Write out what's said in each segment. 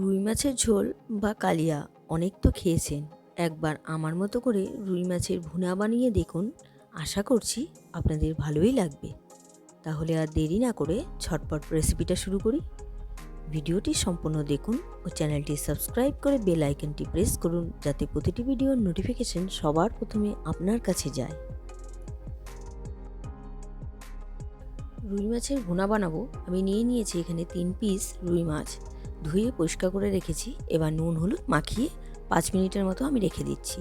রুই মাছের ঝোল বা কালিয়া অনেক তো খেয়েছেন। একবার আমার মতো করে রুই মাছের ভুনা বানিয়ে দেখুন। আশা করছি আপনাদের ভালোই লাগবে। তাহলে আর দেরি না করে ছটপট রেসিপিটা শুরু করি। ভিডিওটি সম্পূর্ণ দেখুন ও চ্যানেলটি সাবস্ক্রাইব করে বেল আইকনটি প্রেস করুন যাতে প্রতিটি ভিডিওর নোটিফিকেশন সবার প্রথমে আপনার কাছে যায়। রুই মাছের ভুনা বানাবো। আমি নিয়ে নিয়েছি এখানে তিন পিস রুই মাছ। ধুয়ে পরিষ্কার করে রেখেছি। এবার নুন, হলুদ মাখিয়ে পাঁচ মিনিটের মতো আমি রেখে দিচ্ছি।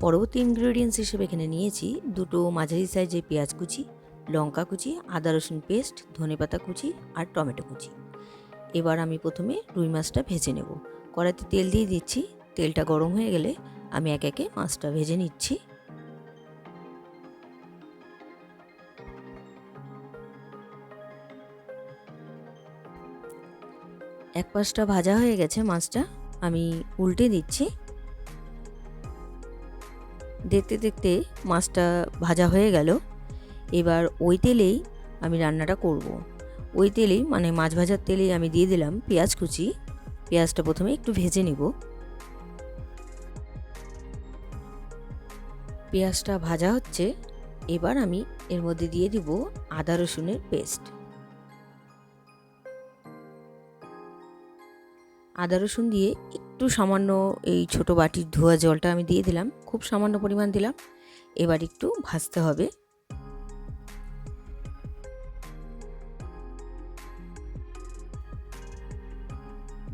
পরবর্তী ইনগ্রেডিয়েন্টস হিসেবে এখানে নিয়েছি দুটো মাঝারি সাইজের পেঁয়াজ কুচি, লঙ্কা কুচি, আদা, রসুন পেস্ট ধনেপাতা কুচি আর টমেটো কুচি। এবার আমি প্রথমে রুই মাছটা ভেজে নেব। কড়াইতে তেল দিয়ে দিচ্ছি। তেলটা গরম হয়ে গেলে আমি এক একে মাছটা ভেজে নিচ্ছি। এক পাশটা ভাজা হয়ে গেছে মাছটা, আমি উল্টে দিচ্ছি। দেখতে দেখতে মাছটা ভাজা হয়ে গেল। এবার ওই তেলেই আমি রান্নাটা করব। ওই তেলেই মানে মাছ ভাজার তেলেই আমি দিয়ে দিলাম পেঁয়াজ কুচি। পেঁয়াজটা প্রথমে একটু ভেজে নিব। পেঁয়াজটা ভাজা হচ্ছে, এবার আমি এর মধ্যে দিয়ে দিব আদা রসুনের পেস্ট। আদা, রসুন দিয়ে একটু সামান্য এই ছোট বাটির ধোয়া জলটা আমি দিয়ে দিলাম। খুব সামান্য পরিমাণ দিলাম। এবার একটু ভাজতে হবে।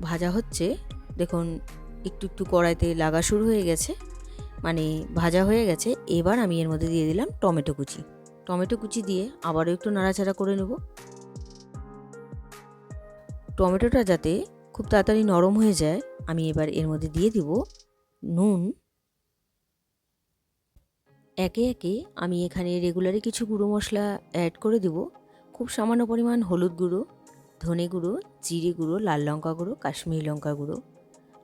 ভাজা হচ্ছে, দেখুন, একটু একটু কড়াইতে লাগা শুরু হয়ে গেছে। মানে ভাজা হয়ে গেছে। এবার আমি এর মধ্যে দিয়ে দিলাম টমেটো কুচি। টমেটো কুচি দিয়ে আবারও একটু নাড়াচাড়া করে নেব। টমেটোটা যাতে খুব তাড়াতাড়ি নরম হয়ে যায়, আমি এবার এর মধ্যে দিয়ে দিব নুন। একে একে আমি এখানে রেগুলারই কিছু গুঁড়ো মশলা অ্যাড করে দেব। খুব সামান্য পরিমাণ হলুদ গুঁড়ো, ধনে গুঁড়ো, জিরে গুঁড়ো, লাল লঙ্কা গুঁড়ো, কাশ্মীরি লঙ্কা গুঁড়ো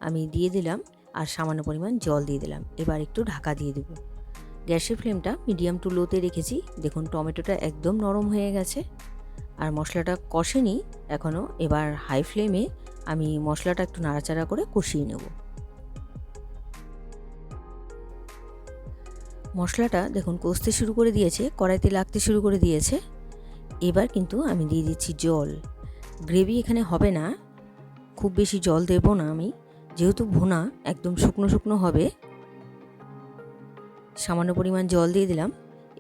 আমি দিয়ে দিলাম আর সামান্য পরিমাণ জল দিয়ে দিলাম। এবার একটু ঢাকা দিয়ে দেব। গ্যাসের ফ্লেমটা মিডিয়াম টু লোতে রেখেছি। দেখুন, টমেটোটা একদম নরম হয়ে গেছে। আর মশলাটা কষেনি, এখনও এবার হাই ফ্লেমে আমি মশলাটা একটু নাড়াচাড়া করে কষিয়ে নেব। মশলাটা দেখুন কষতে শুরু করে দিয়েছে, কড়াইতে লাগতে শুরু করে দিয়েছে। এবার কিন্তু আমি দিয়ে দিচ্ছি জল। গ্রেভি এখানে হবে না, খুব বেশি জল দেব না আমি, যেহেতু ভুনা, একদম শুকনো শুকনো হবে। সামান্য পরিমাণ জল দিয়ে দিলাম।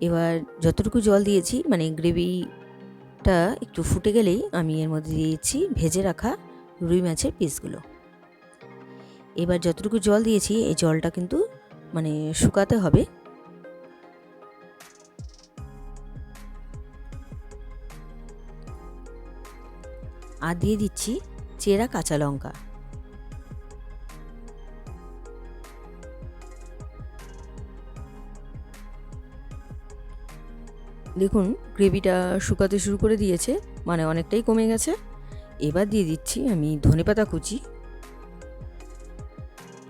এবার যতটুকু জল দিয়েছি মানে গ্রেভিটা একটু ফুটে গেলেই আমি এর মধ্যে দিয়েছি ভেজে রাখা রুই মাছের পিসগুলো। এবার যতটুকু জল দিয়েছি, এই জলটা কিন্তু মানে শুকাতে হবে। আর দিয়ে দিচ্ছি চেরা কাঁচা লঙ্কা। দেখুন, গ্রেভিটা শুকাতে শুরু করে দিয়েছে মানে অনেকটাই কমে গেছে। এবার দিয়ে দিচ্ছি আমি ধনেপাতা কুচি।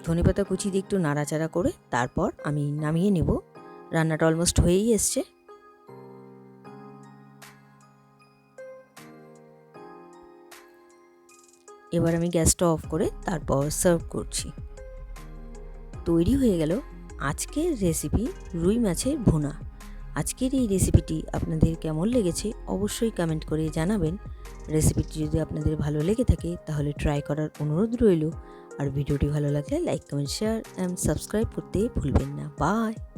ধনেপাতা কুচি দিয়ে একটু নাড়াচাড়া করে তারপর আমি নামিয়ে নেব। রান্নাটা অলমোস্ট হয়েই এসছে। এবার আমি গ্যাসটা অফ করে তারপর সার্ভ করছি। তৈরি হয়ে গেল আজকের রেসিপি রুই মাছের ভুনা। আজকের এই রেসিপিটি আপনাদের কেমন লেগেছে অবশ্যই কমেন্ট করে জানাবেন। রেসিপিটি যদি আপনাদের ভালো লেগে থাকে তাহলে ট্রাই করার অনুরোধ রইল। আর ভিডিওটি ভালো লাগলে like comment share and subscribe করতে ভুলবেন না। বাই